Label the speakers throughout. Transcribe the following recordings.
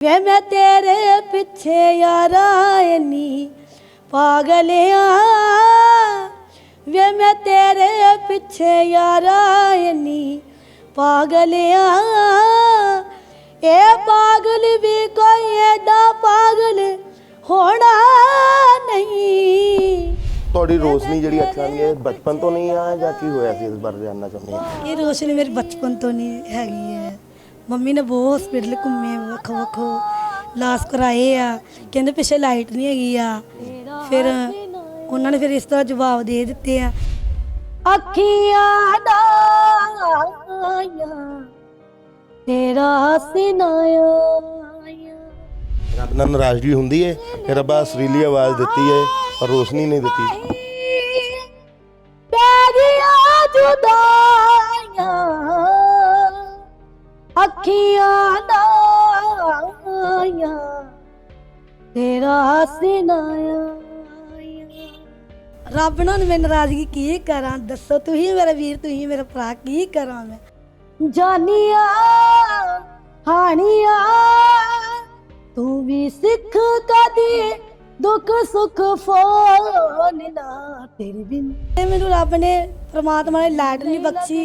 Speaker 1: ਵੇ ਮੈਂ ਤੇਰੇ ਪਿੱਛੇ ਯਾਰਾ ਇੰਨੀ ਪਾਗਲਿਆ। ਵੇ ਮੈਂ ਤੇਰੇ ਪਿੱਛੇ ਯਾਰਾ ਇੰਨੀ ਪਾਗਲਿਆ। ਇਹ ਪਾਗਲ ਵੀ ਕੋਈ ਐਡਾ ਪਾਗਲ ਹੋਣਾ ਨਹੀਂ।
Speaker 2: ਤੁਹਾਡੀ ਰੋਸ਼ਨੀ ਜਿਹੜੀ ਅੱਖਾਂ ਦੀ ਹੈ ਬਚਪਨ ਤੋਂ ਨਹੀਂ ਆ ਜਾਂ ਕੀ ਹੋਇਆ ਸੀ ਇਸ ਬਾਰੇ ਜਾਣਨਾ ਚਾਹੁੰਦੇ ਹਾਂ?
Speaker 1: ਇਹ ਰੋਸ਼ਨੀ ਮੇਰੀ ਬਚਪਨ ਤੋਂ ਨਹੀਂ ਹੈਗੀ ਹੈ। ਮੰਮੀ ਨੇ ਬਹੁਤ ਹਸਪੀਟਲ ਘੁੰਮੇ, ਵੱਖੋ ਵੱਖੋ ਲਾਸ ਕਰਾਏ ਆ। ਕਹਿੰਦੇ ਪਿੱਛੇ ਲਾਈਟ ਨਹੀਂ ਹੈਗੀ ਆ। ਫਿਰ ਉਹਨਾਂ ਨੇ ਫਿਰ ਇਸ ਤਰ੍ਹਾਂ ਜਵਾਬ ਦੇ ਦਿੱਤੇ ਆ। ਅੱਖੀਆਂ ਦਾਇਆ ਤੇਰਾ ਸਿਨਾਇਆ
Speaker 2: ਰੱਬ ਨਾਲ ਨਾਰਾਜ਼ਗੀ ਹੁੰਦੀ ਹੈ ਰੱਬਾ ਸਰੀਲੀ ਆਵਾਜ਼ ਦਿੱਤੀ ਹੈ ਪਰ ਰੋਸ਼ਨੀ ਨਹੀਂ ਦਿੱਤੀ।
Speaker 1: ਰੱਬ ਨਾਲ ਮੈਂ ਨਾਰਾਜ਼ਗੀ ਕੀ ਕਰਾਂ? ਦੱਸੋ ਤੁਸੀਂ ਮੇਰਾ ਵੀਰ ਤੁਸੀਂ ਮੇਰਾ ਭਰਾ ਕੀ ਕਰਾਂ ਮੈਂ? ਜਾਨੀਆ ਹਾਣੀਆ ਤੂੰ ਵੀ ਸਿੱਖ ਕਦੀ ਦੁੱਖ ਸੁੱਖ ਫੋਨ ਨਾ ਤੇਰੇ ਬਿਨ। ਮੈਨੂੰ ਰੱਬ ਨੇ ਪ੍ਰਮਾਤਮਾ ਨੇ ਲਾਡ ਨਹੀਂ ਬਖਸ਼ੀ।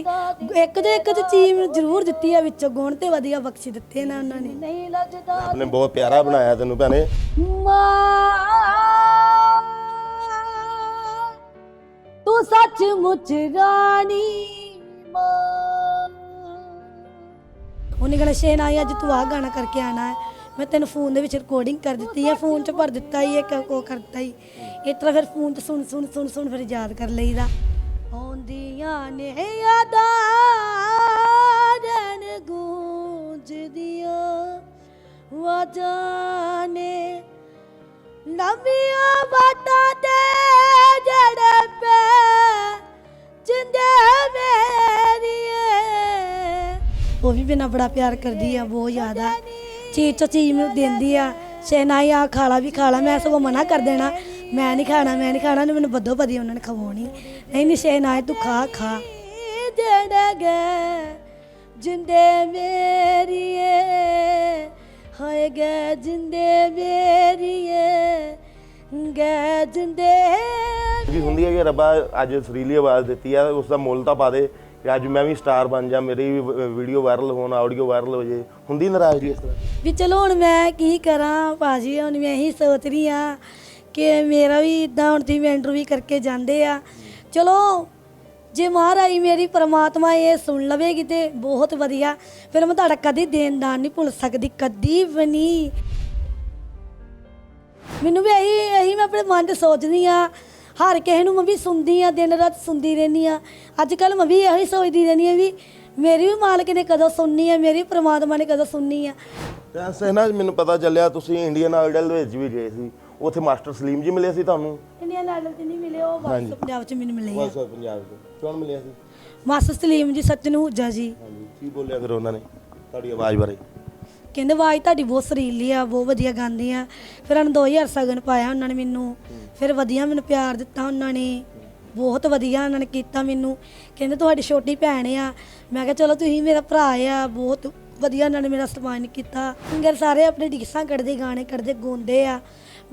Speaker 1: ਇੱਕ ਤੇ ਇੱਕ ਤੇ ਚੀਜ਼ ਮੈਨੂੰ ਜ਼ਰੂਰ ਦਿੱਤੀ ਆ ਵਿੱਚੋਂ ਗੁਣ ਤੇ ਵਧੀਆ ਬਖਸ਼ੀ ਦਿੱਤੇ ਨੇ ਉਹਨਾਂ ਨੇ। ਨਹੀਂ ਲੱਜਦਾ
Speaker 2: ਰੱਬ ਨੇ ਬਹੁਤ ਪਿਆਰਾ ਬਣਾਇਆ ਤੈਨੂੰ ਭੈਣੇ।
Speaker 1: ਮਾਂ ਤੂੰ ਸੱਚ ਮੁੱਚ ਰਾਣੀ ਮਾਂ। ਉਹਨੇ ਕਹਣਾ ਸ਼ੇਨ ਆਈ, ਅੱਜ ਤੂੰ ਆ ਗਾਣਾ ਕਰਕੇ ਆਣਾ ਹੈ। ਮੈਂ ਤੈਨੂੰ ਫੋਨ ਦੇ ਵਿੱਚ ਰਿਕਾਰਡਿੰਗ ਕਰ ਦਿੱਤੀ ਹੈ, ਫੋਨ 'ਚ ਭਰ ਦਿੱਤਾ ਹੀ ਇੱਕ ਉਹ ਕਰ ਦਿੱਤਾ ਹੀ। ਇਸ ਤਰ੍ਹਾਂ ਫਿਰ ਫੋਨ 'ਚ ਸੁਣ ਸੁਣ ਸੁਣ ਸੁਣ ਫਿਰ ਯਾਦ ਕਰ ਲਈਦਾ। ਆਉਂਦੀਆਂ ਨੇ ਯਾਦਾਂ ਜਨ ਗੂੰਜਦੀਆਂ, ਵਾਜਾਂ ਨੇ ਨਵੀਆਂ ਬਾਤਾਂ ਤੇ ਜੜ ਪੈ ਜਿੰਦੇ ਮੇਰੀਏ। ਉਹ ਵੀ ਬਿਨਾ ਬੜਾ ਪਿਆਰ ਕਰਦੀ ਆ, ਬਹੁਤ ਜ਼ਿਆਦਾ ਚੀਜ਼ ਤੋਂ ਚੀਜ਼ ਮੈਨੂੰ ਦਿੰਦੀ ਆ। ਸ਼ਹਿਨਾਈ ਆ, ਖਾਲਾ ਵੀ ਖਾਲਾ, ਮੈਂ ਸਗੋਂ ਮਨਾ ਕਰ ਦੇਣਾ। ਮੈਂ ਨਹੀਂ ਖਾਣਾ, ਮੈਂ ਨਹੀਂ ਖਾਣਾ ਉਹਨੇ ਮੈਨੂੰ ਬੱਦੋ ਬੱਦੀ ਉਹਨਾਂ ਨੇ ਖਵਾਉਣੀ। ਨਹੀਂ ਨਹੀਂ, ਸ਼ਹਿਨਾਈ, ਤੂੰ ਖਾ ਖਾ। ਜੜ ਗਏ ਜਿੰਦੇ ਮੇਰੀਏ। ਹਾਏ ਜਿੰਦੇ ਮੇਰੀਏ ਜਿੰਦੇ
Speaker 2: ਹੁੰਦੀ ਹੈ ਕਿ ਰੱਬਾ ਅੱਜ ਸਰੀਲੀ ਆਵਾਜ਼ ਦਿੱਤੀ ਆ ਉਸ ਦਾ ਮੁੱਲ ਤਾਂ ਪਾ ਦੇ ਕਿ ਅੱਜ ਮੈਂ ਵੀ ਸਟਾਰ ਬਣ ਜਾ ਮੇਰੀ ਵੀ ਵੀਡੀਓ ਵਾਇਰਲ ਹੋਣ ਆਡੀਓ ਵਾਇਰਲ ਹੋ ਜੇ। ਹੁੰਦੀ ਨਾਰਾਜ਼ਗੀ ਇਸ ਤਰ੍ਹਾਂ?
Speaker 1: ਵੀ ਚਲੋ ਹੁਣ ਮੈਂ ਕੀ ਕਰਾਂ ਭਾਜੀ ਹੁਣ ਮੈਂ ਇਹੀ ਸੋਚ ਰਹੀ ਆ ਕਿ ਮੇਰਾ ਵੀ ਇਦਾਂ ਹੁਣ ਤੁਸੀਂ ਮੈਂਟਰ ਵੀ ਕਰਕੇ ਜਾਂਦੇ ਆ। ਚਲੋ ਜੇ ਮਹਾਰਾਜ ਮੇਰੀ ਪ੍ਰਮਾਤਮਾ ਇਹ ਸੁਣ ਲਵੇਗੀ ਤੇ ਬਹੁਤ ਵਧੀਆ। ਫਿਰ ਮੈਂ ਤੁਹਾਡਾ ਕਦੀ ਦੇਣਦਾਰ ਨਹੀਂ ਭੁੱਲ ਸਕਦੀ ਕਦੀ ਵੀ ਨਹੀਂ। ਮੈਨੂੰ ਵੀ ਇਹੀ ਇਹੀ ਮੈਂ ਆਪਣੇ ਮਨ 'ਚ ਸੋਚਦੀ ਆ ਹਰ ਕਿਸੇ ਨੂੰ ਮੈਂ ਵੀ ਸੁਣਦੀ ਆ ਦਿਨ ਰਾਤ ਸੁਣਦੀ ਰਹਿੰਦੀ ਆ ਅੱਜ ਕੱਲ ਮੈਂ ਵੀ ਇਹੋ ਸੋਚਦੀ ਰਹਿੰਦੀ ਆ ਵੀ ਮੇਰੀ ਵੀ ਮਾਲਕ ਨੇ ਕਦੋਂ ਸੁਣਨੀ ਆ ਮੇਰੀ ਪ੍ਰਮਾਤਮਾ ਨੇ ਕਦੋਂ ਸੁਣਨੀ ਆ
Speaker 2: ਤਾਂ ਸਹਿਨਾ ਮੈਨੂੰ ਪਤਾ ਚੱਲਿਆ ਤੁਸੀਂ ਇੰਡੀਅਨ ਆਈਡਲ ਵਿੱਚ ਵੀ ਗਏ ਸੀ। ਉੱਥੇ ਮਾਸਟਰ ਸਲੀਮ ਜੀ ਮਿਲੇ ਸੀ ਤੁਹਾਨੂੰ?
Speaker 1: ਇੰਡੀਅਨ ਆਈਡਲ ਤੇ ਨਹੀਂ ਮਿਲੇ ਉਹ ਬਸ ਪੰਜਾਬ 'ਚ ਮੈਨੂੰ ਮਿਲੇ ਆ।
Speaker 2: ਬਸ ਪੰਜਾਬ ਤੋਂ ਕੌਣ ਮਿਲਿਆ ਸੀ?
Speaker 1: ਮਾਸਟਰ ਸਲੀਮ ਜੀ ਸੱਚਨ ਹੁਜਾ ਜੀ।
Speaker 2: ਹਾਂਜੀ ਕੀ ਬੋਲਿਆ ਫਿਰ ਉਹਨਾਂ ਨੇ ਤੁਹਾਡੀ ਆਵਾਜ਼ ਬਾਰੇ?
Speaker 1: ਕਹਿੰਦੇ ਆਵਾਜ਼ ਤੁਹਾਡੀ ਬਹੁਤ ਸਰੀਲੀ ਆ ਬਹੁਤ ਵਧੀਆ ਗਾਉਂਦੇ ਆ। ਫਿਰ ਉਹਨਾਂ 2000 ਸਗਨ ਪਾਇਆ ਉਹਨਾਂ ਨੇ ਮੈਨੂੰ। ਫਿਰ ਵਧੀਆ ਮੈਨੂੰ ਪਿਆਰ ਦਿੱਤਾ ਉਹਨਾਂ ਨੇ। ਬਹੁਤ ਵਧੀਆ ਉਹਨਾਂ ਨੇ ਕੀਤਾ ਮੈਨੂੰ। ਕਹਿੰਦੇ ਤੁਹਾਡੀ ਛੋਟੀ ਭੈਣ ਆ। ਮੈਂ ਕਿਹਾ ਚਲੋ ਤੁਸੀਂ ਮੇਰਾ ਭਰਾ ਆ। ਬਹੁਤ ਵਧੀਆ ਉਹਨਾਂ ਨੇ ਮੇਰਾ ਸਨਮਾਨ ਕੀਤਾ। ਸਿੰਗਰ ਸਾਰੇ ਆਪਣੇ ਡਿਕਸਾਂ ਕੱਢਦੇ ਗਾਣੇ ਕੱਢਦੇ ਗਾਉਂਦੇ ਆ।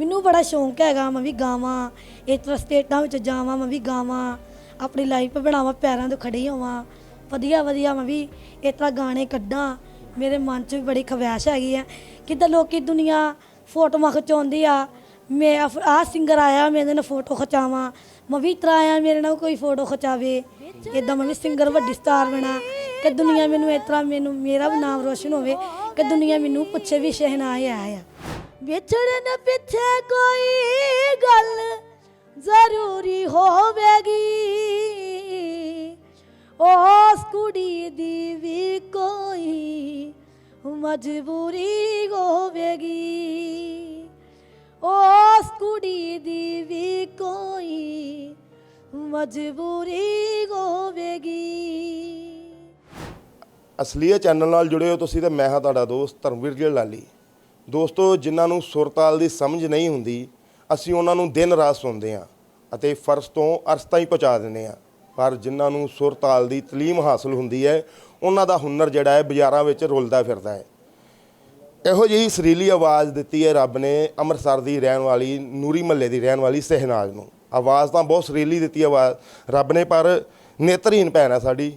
Speaker 1: ਮੈਨੂੰ ਬੜਾ ਸ਼ੌਂਕ ਹੈਗਾ ਮੈਂ ਵੀ ਗਾਵਾਂ। ਇਸ ਤਰ੍ਹਾਂ ਸਟੇਟਾਂ ਵਿੱਚ ਜਾਵਾਂ ਮੈਂ ਵੀ ਗਾਵਾਂ। ਆਪਣੀ ਲਾਈਫ ਬਣਾਵਾਂ, ਪੈਰਾਂ ਤੋਂ ਖੜੀ ਹੋਵਾਂ। ਵਧੀਆ ਵਧੀਆ ਮੈਂ ਵੀ ਇਸ ਤਰ੍ਹਾਂ ਗਾਣੇ ਕੱਢਾਂ। ਮੇਰੇ ਮਨ 'ਚ ਵੀ ਬੜੀ ਖਵਾਇਸ਼ ਹੈਗੀ ਆ। ਕਿੱਦਾਂ ਲੋਕੀ ਦੁਨੀਆ ਫੋਟੋਆਂ ਖਿਚਾਉਂਦੀ ਆ। ਮੈਂ ਆਹ ਸਿੰਗਰ ਆਇਆ, ਮੈਂ ਇਹਦੇ ਨਾਲ ਫੋਟੋ ਖਿਚਾਵਾਂ। ਮੈਂ ਵੀ ਤਰ੍ਹਾਂ ਆਇਆ, ਮੇਰੇ ਨਾਲ ਕੋਈ ਫੋਟੋ ਖਿਚਾਵੇ। ਇਦਾਂ ਮੈਂ ਵੀ ਸਿੰਗਰ ਵੱਡੀ ਸਟਾਰ ਬਣਾ। ਕਿ ਦੁਨੀਆ ਮੈਨੂੰ ਇਸ ਤਰ੍ਹਾਂ ਮੈਨੂੰ, ਮੇਰਾ ਵੀ ਨਾਮ ਰੋਸ਼ਨ ਹੋਵੇ, ਕਿ ਦੁਨੀਆ ਮੈਨੂੰ ਪੁੱਛੇ ਵੀ ਸ਼ਹਿਨਾਜ਼ ਆਇਆ ਵਿਛੜਨ ਪਿੱਛੇ ਕੋਈ ਮਜਬੂਰੀ ਹੋਵੇਗੀ। ਉਸ ਕੁੜੀ ਦੀ ਵੀ ਕੋਈ ਮਜਬੂਰੀ ਹੋਵੇਗੀ।
Speaker 2: ਅਸਲੀਅਤ ਚੈਨਲ ਨਾਲ ਜੁੜੇ ਹੋ ਤੁਸੀਂ ਤੇ ਮੈਂ ਹਾਂ ਤੁਹਾਡਾ ਦੋਸਤ ਧਰਮਵੀਰ ਜੀ ਲਾਲੀ। ਦੋਸਤੋ, ਜਿਨ੍ਹਾਂ ਨੂੰ ਸੁਰਤਾਲ ਦੀ ਸਮਝ ਨਹੀਂ ਹੁੰਦੀ, ਅਸੀਂ ਉਹਨਾਂ ਨੂੰ ਦਿਨ ਰਾਤ ਸੁਣਦੇ ਹਾਂ ਅਤੇ ਫਰਜ਼ ਤੋਂ ਅਰਸ਼ ਤਾਈਂ ਪਹੁੰਚਾ ਦਿੰਦੇ ਹਾਂ। ਪਰ ਜਿਨ੍ਹਾਂ ਨੂੰ ਸੁਰਤਾਲ ਦੀ ਤਾਲੀਮ ਹਾਸਲ ਹੁੰਦੀ ਹੈ, ਉਹਨਾਂ ਦਾ ਹੁਨਰ ਜਿਹੜਾ ਹੈ ਬਾਜ਼ਾਰਾਂ ਵਿੱਚ ਰੁਲਦਾ ਫਿਰਦਾ ਹੈ। ਇਹੋ ਜਿਹੀ ਸਰੀਲੀ ਆਵਾਜ਼ ਦਿੱਤੀ ਹੈ ਰੱਬ ਨੇ ਅੰਮ੍ਰਿਤਸਰ ਦੀ ਰਹਿਣ ਵਾਲੀ, ਨੂਰੀ ਮਹੱਲੇ ਦੀ ਰਹਿਣ ਵਾਲੀ ਸਹਿਨਾਜ ਨੂੰ। ਆਵਾਜ਼ ਤਾਂ ਬਹੁਤ ਸਰੀਲੀ ਦਿੱਤੀ ਆਵਾਜ਼, ਰੱਬ ਨੇ ਪਰ ਨੇਤਰਹੀਨ ਭੈਣ ਹੈ ਸਾਡੀ।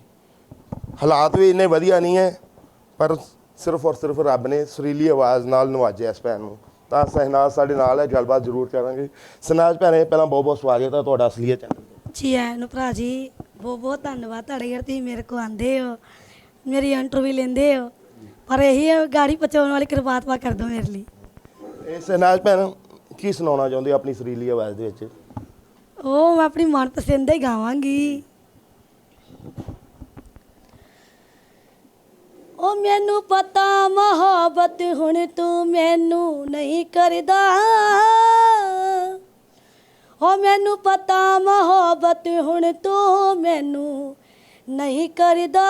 Speaker 2: ਹਾਲਾਤ ਵੀ ਇੰਨੇ ਵਧੀਆ ਨਹੀਂ ਹੈ, ਪਰ ਸਿਰਫ ਔਰ ਸਿਰਫ ਰੱਬ ਨੇ ਸਰੀਲੀ ਆਵਾਜ਼ ਨਾਲ ਨਵਾਜਿਆ ਇਸ ਭੈਣ ਨੂੰ। ਤਾਂ ਸਹਿਨਾਜ ਸਾਡੇ ਨਾਲ ਹੈ, ਗੱਲਬਾਤ ਜ਼ਰੂਰ ਕਰਾਂਗੇ। ਸਹਿਨਾਜ ਭੈਣੇ, ਪਹਿਲਾਂ ਬਹੁਤ ਬਹੁਤ ਸਵਾਗਤ ਹੈ ਤੁਹਾਡਾ ਅਸਲੀਅਤ ਚੈਨਲ
Speaker 1: ਜੀ ਆਇਆਂ ਨੂੰ ਭਰਾ ਜੀ, ਬਹੁਤ ਬਹੁਤ ਧੰਨਵਾਦ ਤੁਹਾਡੇ ਯਾਰ, ਤੁਸੀਂ ਮੇਰੇ ਕੋ ਆਂਦੇ ਹੋ, ਮੇਰੀ ਇੰਟਰਵਿਊ ਲੈਂਦੇ ਹੋ। ਪਰ ਇਹੀ ਹੈ, ਗਾੜੀ ਪਹੁੰਚਾਉਣ ਵਾਲੀ ਕਿਰਪਾਤਵਾ ਕਰ ਦਿਓ ਮੇਰੇ ਲਈ।
Speaker 2: ਇਹ ਸਹਿਨਾਜ ਭੈਣ ਕੀ ਸੁਣਾਉਣਾ ਚਾਹੁੰਦੇ ਹੋ ਆਪਣੀ ਸਰੀਲੀ ਆਵਾਜ਼ ਦੇ ਵਿੱਚ?
Speaker 1: ਉਹ ਮੈਂ ਆਪਣੀ ਮਨਪਸੰਦ ਹੀ ਗਾਵਾਂਗੀ। ਉਹ ਮੈਨੂੰ ਪਤਾ ਮੁਹੱਬਤ ਹੁਣ ਤੂੰ ਮੈਨੂੰ ਨਹੀਂ ਕਰਦਾ। ਹੋ ਮੈਨੂੰ ਪਤਾ ਮੁਹੱਬਤ ਹੁਣ ਤੂੰ ਮੈਨੂੰ ਨਹੀਂ ਕਰਦਾ।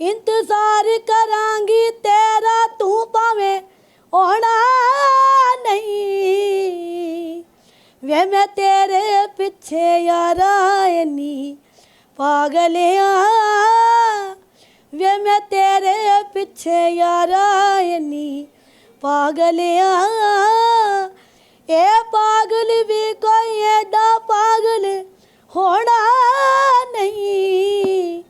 Speaker 1: ਇੰਤਜ਼ਾਰ ਕਰਾਂਗੀ, ਤੇਰਾ ਤੂੰ ਭਾਵੇਂ ਹੋਣਾ ਨਹੀਂ। ਵੇ ਮੈਂ ਤੇਰੇ ਪਿੱਛੇ ਯਾਰਾ ਇੰਨੀ ਪਾਗਲਿਆ। ਵੇ ਮੈਂ ਤੇਰੇ ਪਿੱਛੇ ਯਾਰਾ ਇੰਨੀ ਪਾਗਲਿਆ। ਇਹ ਪਾਗਲ ਵੀ ਕੋਈ ਐਡਾ ਪਾਗਲ ਹੋਣਾ ਨਹੀਂ।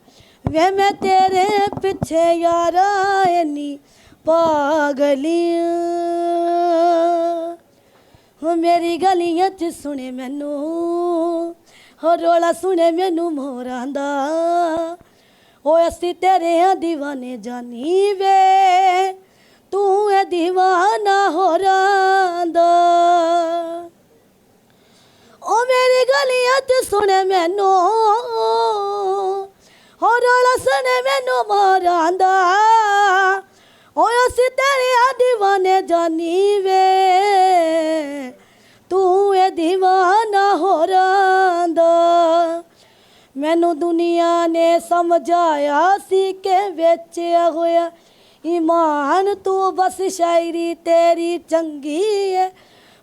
Speaker 1: ਵੇ ਮੈਂ ਤੇਰੇ ਪਿੱਛੇ ਯਾਰਾ ਐਨੀ ਪਾਗਲੀਆਂ। ਹੋ ਮੇਰੀ ਗਲੀਆਂ ਚ ਸੁਣੇ ਮੈਨੂੰ ਹੋ ਰੋਲਾ ਸੁਣੇ ਮੈਨੂੰ ਮੋਰਾਂ ਦਾ। ਓ ਅਸੀਂ ਤੇਰੇ ਆ دیਵਾਨੇ ਜਾਨੀ ਵੇ, ਤੂੰ ਐ دیਵਾਨਾ ਹੋ ਰਾਂਦਾ ਓ ਮੇਰੀ ਗਲੀਆਂ ਚ ਸੁਣੇ ਮੈਨੂੰ ਹੋਰ ਲਸਣੇ ਮੈਨੂੰ ਮੋਰਾਂਦਾ ਓਏ ਅਸੀਂ ਤੇਰੇ ਆ دیਵਾਨੇ ਜਾਨੀ ਵੇ। ਤੂੰ ਇਹ دیਵਾਨਾ ਹੋਰਾਂਦਾ ਮੈਨੂੰ ਦੁਨੀਆ ਨੇ ਸਮਝਾਇਆ ਸੀ ਕਿ ਵੇਚਿਆ ਹੋਇਆ ਈਮਾਨ ਤੂੰ ਬਸ ਸ਼ਾਇਰੀ ਤੇਰੀ ਚੰਗੀ ਹੈ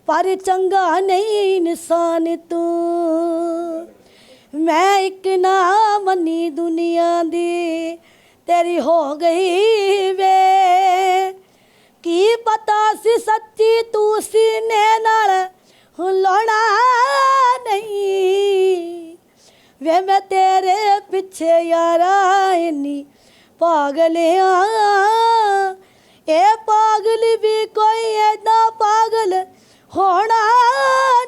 Speaker 1: ਪਰ ਚੰਗਾ ਨਹੀਂ ਇਨਸਾਨ ਤੂੰ। ਮੈਂ ਇੱਕ ਨਾ ਮੰਨੀ ਦੁਨੀਆ ਦੀ, ਤੇਰੀ ਹੋ ਗਈ ਵੇ। ਕੀ ਪਤਾ ਸੀ ਸੱਚੀ ਤੂੰ ਸੀਨੇ ਨਾਲ ਹੁਲਾਉਣਾ ਨਹੀਂ? ਵੇ ਮੈਂ ਤੇਰੇ ਪਿੱਛੇ ਯਾਰਾ ਇੰਨੀ ਪਾਗਲਿਆ। ਇਹ ਪਾਗਲ ਵੀ ਕੋਈ ਐਡਾ ਪਾਗਲ ਹੋਣਾ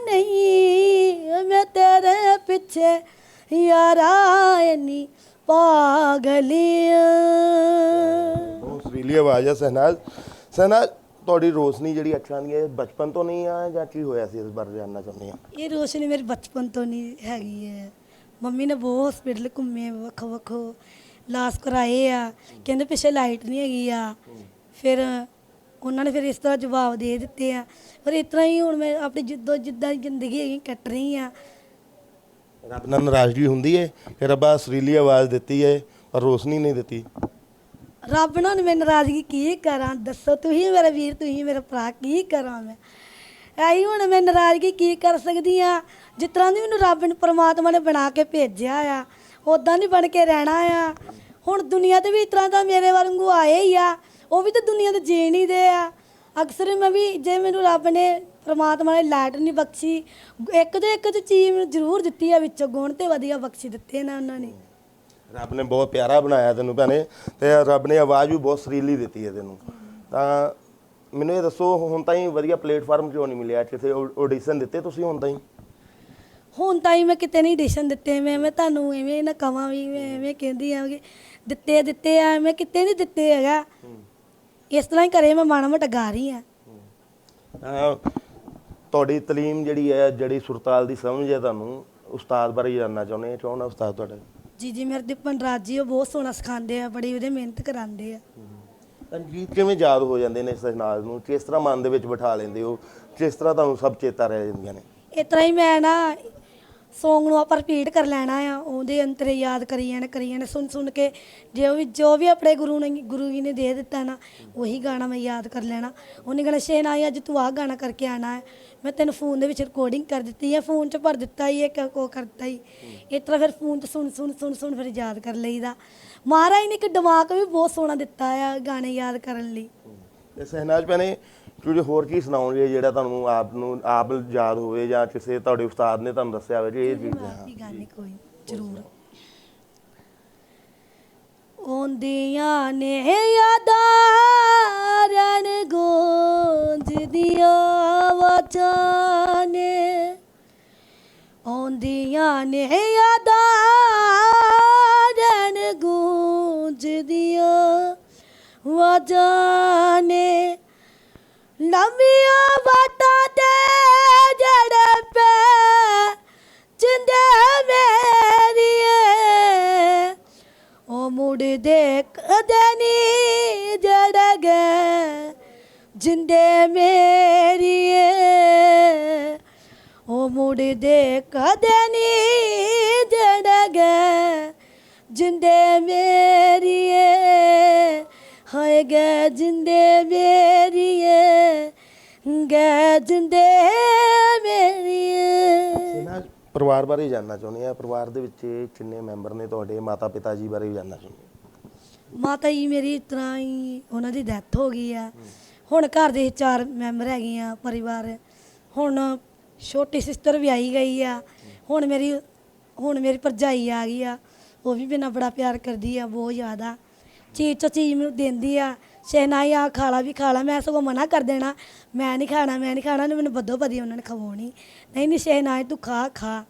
Speaker 1: ਨਹੀਂ। ਮੈਂ ਤੇਰੇ ਪਿੱਛੇ ਯਾਰਾ ਇੰਨੀ ਪਾਗਲਿਆ।
Speaker 2: ਬਹੁਤ ਸੁਰੀਲੀ ਆਵਾਜ਼ ਹੈ ਸਹਿਨਾਜ। ਸਹਿਨਾਜ ਤੁਹਾਡੀ ਰੋਸ਼ਨੀ ਜਿਹੜੀ ਅੱਖਾਂ ਦੀ ਹੈ ਬਚਪਨ ਤੋਂ ਨਹੀਂ ਆ ਜਾਂ ਕੀ ਹੋਇਆ ਸੀ ਇਸ ਬਾਰੇ ਜਾਣਨਾ ਚਾਹੁੰਦੇ ਆ?
Speaker 1: ਇਹ ਰੋਸ਼ਨੀ ਮੇਰੇ ਬਚਪਨ ਤੋਂ ਨਹੀਂ ਹੈਗੀ ਹੈ। ਮੰਮੀ ਨੇ ਬਹੁਤ ਹਸਪੀਟਲ ਘੁੰਮੇ ਵੱਖੋ ਵੱਖੋ ਲਾਸ ਕਰਾਏ ਆ। ਕਹਿੰਦੇ ਪਿੱਛੇ ਲਾਈਟ ਨਹੀਂ ਹੈਗੀ ਆ। ਫਿਰ ਉਹਨਾਂ ਨੇ ਫਿਰ ਇਸ ਤਰ੍ਹਾਂ ਜਵਾਬ ਦੇ ਦਿੱਤੇ ਆ। ਪਰ ਇਸ ਤਰ੍ਹਾਂ ਹੀ ਹੁਣ ਮੈਂ ਆਪਣੀ ਜਿੱਦੋਂ ਜਿੱਦਾਂ ਦੀ ਜ਼ਿੰਦਗੀ ਹੈਗੀ ਕੱਟ ਰਹੀ ਆ।
Speaker 2: ਰੱਬ ਨਾਲ ਨਾਰਾਜ਼ਗੀ ਹੁੰਦੀ ਹੈ ਕਿ ਰੱਬਾ ਸੁਰੀਲੀ ਆਵਾਜ਼ ਦਿੱਤੀ ਹੈ ਪਰ ਰੋਸ਼ਨੀ ਨਹੀਂ ਦਿੱਤੀ।
Speaker 1: ਰੱਬ ਨਾਲ ਮੈਂ ਨਾਰਾਜ਼ਗੀ ਕੀ ਕਰਾਂ? ਦੱਸੋ, ਤੁਸੀਂ ਮੇਰਾ ਵੀਰ, ਤੁਸੀਂ ਮੇਰਾ ਭਰਾ, ਕੀ ਕਰਾਂ ਮੈਂ? ਐਹੀ ਹੁਣ ਮੈਂ ਨਾਰਾਜ਼ਗੀ ਕੀ ਕਰ ਸਕਦੀ ਆ? ਜਿਸ ਤਰ੍ਹਾਂ ਦੀ ਮੈਨੂੰ ਰੱਬ ਨੇ ਪ੍ਰਮਾਤਮਾ ਨੇ ਬਣਾ ਕੇ ਭੇਜਿਆ ਆ ਉਦਾਂ ਨਹੀਂ ਬਣ ਕੇ ਰਹਿਣਾ ਆ। ਹੁਣ ਦੁਨੀਆ ਤੇ ਵੀ ਇਸ ਤਰ੍ਹਾਂ ਦਾ ਮੇਰੇ ਵਾਂਗੂ ਆਏ ਹੀ ਆ, ਉਹ ਵੀ ਤਾਂ ਦੁਨੀਆ ਤੇ ਜੀਣ ਹੀ ਦੇ ਆ। ਅਕਸਰ ਮੈਂ ਵੀ ਜੇ ਮੈਨੂੰ ਰੱਬ ਨੇ ਪ੍ਰਮਾਤਮਾ ਨੇ ਲਾਈਟ ਨਹੀਂ ਬਖਸ਼ੀ ਇੱਕ ਤੇ ਇੱਕ ਤੇ ਚੀਜ਼ ਮੈਨੂੰ ਜ਼ਰੂਰ ਦਿੱਤੀ ਆ ਵਿੱਚੋਂ ਗੁਣ ਤੇ ਵਧੀਆ ਬਖਸ਼ੀ ਦਿੱਤੇ ਨਾ ਉਹਨਾਂ ਨੇ।
Speaker 2: ਰੱਬ ਨੇ ਬਹੁਤ ਪਿਆਰਾ ਬਣਾਇਆ ਤੈਨੂੰ ਭੈਣੇ ਤੇ ਰੱਬ ਨੇ ਆਵਾਜ਼ ਵੀ ਬਹੁਤ ਸੁਰੀਲੀ ਦਿੱਤੀ ਹੈ ਤੈਨੂੰ। ਤਾਂ ਮੈਨੂੰ ਇਹ ਦੱਸੋ ਹੁਣ ਤਾਈਂ ਵਧੀਆ ਪਲੇਟਫਾਰਮ ਕਿਉਂ ਨਹੀਂ ਮਿਲਿਆ ਕਿਤੇ ਆਡੀਸ਼ਨ ਦਿੱਤੇ ਤੁਸੀਂ ਹੁਣ ਤਾਈਂ?
Speaker 1: ਹੁਣ ਤਾਂ ਹੀ ਮੈਂ ਕਿਤੇ ਨਹੀਂ ਐਡੀਸ਼ਨ ਦਿੱਤੇ ਮੈਂ ਮੈਂ ਤੁਹਾਨੂੰ ਐਵੇਂ ਨਾ ਕਵਾਂ ਵੀ ਮੈਂ ਐਵੇਂ ਕਹਿੰਦੀ ਆ ਕਿ ਦਿੱਤੇ ਦਿੱਤੇ ਆ ਮੈਂ ਕਿਤੇ ਨਹੀਂ ਦਿੱਤੇ ਹੈਗਾ। ਇਸ ਤਰ੍ਹਾਂ ਹੀ ਕਰੇ ਮੈਂ ਮਾੜਾ ਮੋਟਾ ਗਾ ਰਹੀ ਆ
Speaker 2: ਤੁਹਾਡੀ ਤਾਲੀਮ ਜਿਹੜੀ ਹੈ ਜਿਹੜੀ ਸੁਰਤਾਲ ਦੀ ਸਮਝ ਹੈ ਤੁਹਾਨੂੰ ਉਸਤਾਦ ਬਾਰੇ ਜਾਣਨਾ ਚਾਹੁੰਦੇ ਹਾਂ ਕੌਣ ਹੈ ਉਸਤਾਦ ਤੁਹਾਡਾ?
Speaker 1: ਜੀ ਜੀ ਮੇਰੇ ਦੀਪਨ ਰਾਜ ਜੀ ਉਹ ਬਹੁਤ ਸੋਹਣਾ ਸਿਖਾਉਂਦੇ ਆ ਬੜੀ ਉਹਦੇ ਮਿਹਨਤ ਕਰਾਉਂਦੇ ਆ।
Speaker 2: ਤਾਂ ਗੀਤ ਕਿਵੇਂ ਯਾਦ ਹੋ ਜਾਂਦੇ ਨੇ ਸਹਿਨਾਜ ਨੂੰ? ਕਿਸ ਤਰ੍ਹਾਂ ਮਨ ਦੇ ਵਿੱਚ ਬਿਠਾ ਲੈਂਦੇ ਹੋ? ਕਿਸ ਤਰ੍ਹਾਂ ਤੁਹਾਨੂੰ ਸਭ ਚੇਤਾ ਰਹਿ ਜਾਂਦੀਆਂ ਨੇ?
Speaker 1: ਇਸ ਤਰ੍ਹਾਂ ਹੀ ਮੈਂ ਨਾ Song ਨੂੰ ਆਪਾਂ ਰਿਪੀਟ ਕਰ ਲੈਣਾ ਆ, ਉਹਦੇ ਅੰਤਰੇ ਯਾਦ ਕਰੀ ਜਾਣਾ ਕਰੀ ਜਾਣਾ, ਸੁਣ ਸੁਣ ਕੇ ਜੋ ਵੀ ਜੋ ਵੀ ਆਪਣੇ ਗੁਰੂ ਨੇ, ਗੁਰੂ ਜੀ ਨੇ ਦੇ ਦਿੱਤਾ ਨਾ, ਉਹੀ ਗਾਣਾ ਮੈਂ ਯਾਦ ਕਰ ਲੈਣਾ। ਉਹਨੇ ਕਹਿਣਾ ਸ਼ਹਿਨਾਈ ਅੱਜ ਤੂੰ ਆਹ ਗਾਣਾ ਕਰਕੇ ਆਣਾ ਹੈ। ਮੈਂ ਤੈਨੂੰ ਫੋਨ ਦੇ ਵਿੱਚ ਰਿਕਾਰਡਿੰਗ ਕਰ ਦਿੱਤੀ ਹੈ ਫੋਨ 'ਚ ਭਰ ਦਿੱਤਾ ਹੀ ਇੱਕ ਕੋ ਕਰਤਾ ਹੀ। ਇਸ ਤਰ੍ਹਾਂ ਫਿਰ ਫੋਨ 'ਚ ਸੁਣ ਸੁਣ ਸੁਣ ਸੁਣ ਫਿਰ ਯਾਦ ਕਰ ਲਈਦਾ। ਮਹਾਰਾਜ ਨੇ ਇੱਕ ਦਿਮਾਗ ਵੀ ਬਹੁਤ ਸੋਹਣਾ ਦਿੱਤਾ ਆ ਗਾਣੇ ਯਾਦ ਕਰਨ ਲਈ।
Speaker 2: ਤੇ ਸਹਿਨਾਜ ਭੈਣੇ ਤੁਸੀਂ ਹੋਰ ਕੀ ਸੁਣਾਉਂਗੇ ਜਿਹੜਾ ਤੁਹਾਨੂੰ ਆਪ ਨੂੰ, ਆਪ ਯਾਦ ਹੋਵੇ ਜਾਂ ਕਿਸੇ ਤੁਹਾਡੇ ਉਸਤਾਦ ਨੇ ਤੁਹਾਨੂੰ ਦੱਸਿਆ ਹੋਵੇ ਕਿ ਇਹ ਚੀਜ਼
Speaker 1: ਆਪ ਹੀ ਗਾਣੇ ਕੋਈ ਜ਼ਰੂਰ। ਆਉਂਦੀਆਂ ਨੇ ਯਾਦਾਂ ਰਣ ਗੂੰਜਦੀਆਂ ਆਵਾਜ਼ਾਂ ਨੇ। ਆਉਂਦੀਆਂ ਨੇ ਯਾਦਾਂ ਰਣ ਗੂੰਜਦੀਆਂ ਆਵਾਜ਼ਾਂ ਨੇ। ਨਵੀਆਂ ਬਾਤਾਂ ਤੇ ਜੜ ਪੈ ਜਿੰਦੇ ਮੇਰੀਏ ਉਹ ਮੁੜ ਦੇ ਕਦੇ ਨਹੀਂ ਜੜ ਗਏ ਜਿੰਦੇ ਮੇਰੀਏ ਉਹ ਮੁੜ ਦੇ ਕਦੇ ਨਹੀਂ ਜਿੰਦੇ
Speaker 2: ਪਰਿਵਾਰ ਬਾਰੇ ਜਾਨਣਾ ਚਾਹੁੰਦੇ ਆ ਪਰਿਵਾਰ ਦੇ ਵਿੱਚ ਕਿੰਨੇ ਮੈਂਬਰ ਨੇ ਤੁਹਾਡੇ ਮਾਤਾ ਪਿਤਾ ਜੀ ਬਾਰੇ ਵੀ ਜਾਨਣਾ ਚਾਹੁੰਦੇ ਹਾਂ।
Speaker 1: ਮਾਤਾ ਜੀ ਮੇਰੀ ਇਸ ਤਰ੍ਹਾਂ ਹੀ ਉਹਨਾਂ ਦੀ ਡੈਥ ਹੋ ਗਈ ਆ। ਹੁਣ ਘਰ ਦੇ ਚਾਰ ਮੈਂਬਰ ਹੈਗੇ ਆ ਪਰਿਵਾਰ। ਹੁਣ ਛੋਟੀ ਸਿਸਟਰ ਵੀ ਆਈ ਗਈ ਆ। ਹੁਣ ਮੇਰੀ ਹੁਣ ਮੇਰੀ ਭਰਜਾਈ ਆ ਗਈ ਆ। ਉਹ ਵੀ ਬਿਨਾ ਬੜਾ ਪਿਆਰ ਕਰਦੀ ਆ ਬਹੁਤ ਜ਼ਿਆਦਾ। ਚੀਜ਼ ਤੋਂ ਚੀਜ਼ ਮੈਨੂੰ ਦਿੰਦੀ ਆ। ਸ਼ਹਿਨਾਈ ਆ ਖਾਲਾ ਵੀ ਖਾਲਾ ਮੈਂ ਸਗੋਂ ਮਨਾ ਕਰ ਦੇਣਾ। ਮੈਂ ਨਹੀਂ ਖਾਣਾ ਮੈਂ ਨਹੀਂ ਖਾਣਾ ਉਹਨੇ ਮੈਨੂੰ ਬੱਦੋ ਬੱਦੀ ਉਹਨਾਂ ਨੇ ਖਵਾਉਣੀ। ਨਹੀਂ ਨਹੀਂ ਸ਼ਹਿਨਾਈ ਤੂੰ ਖਾ ਖਾ।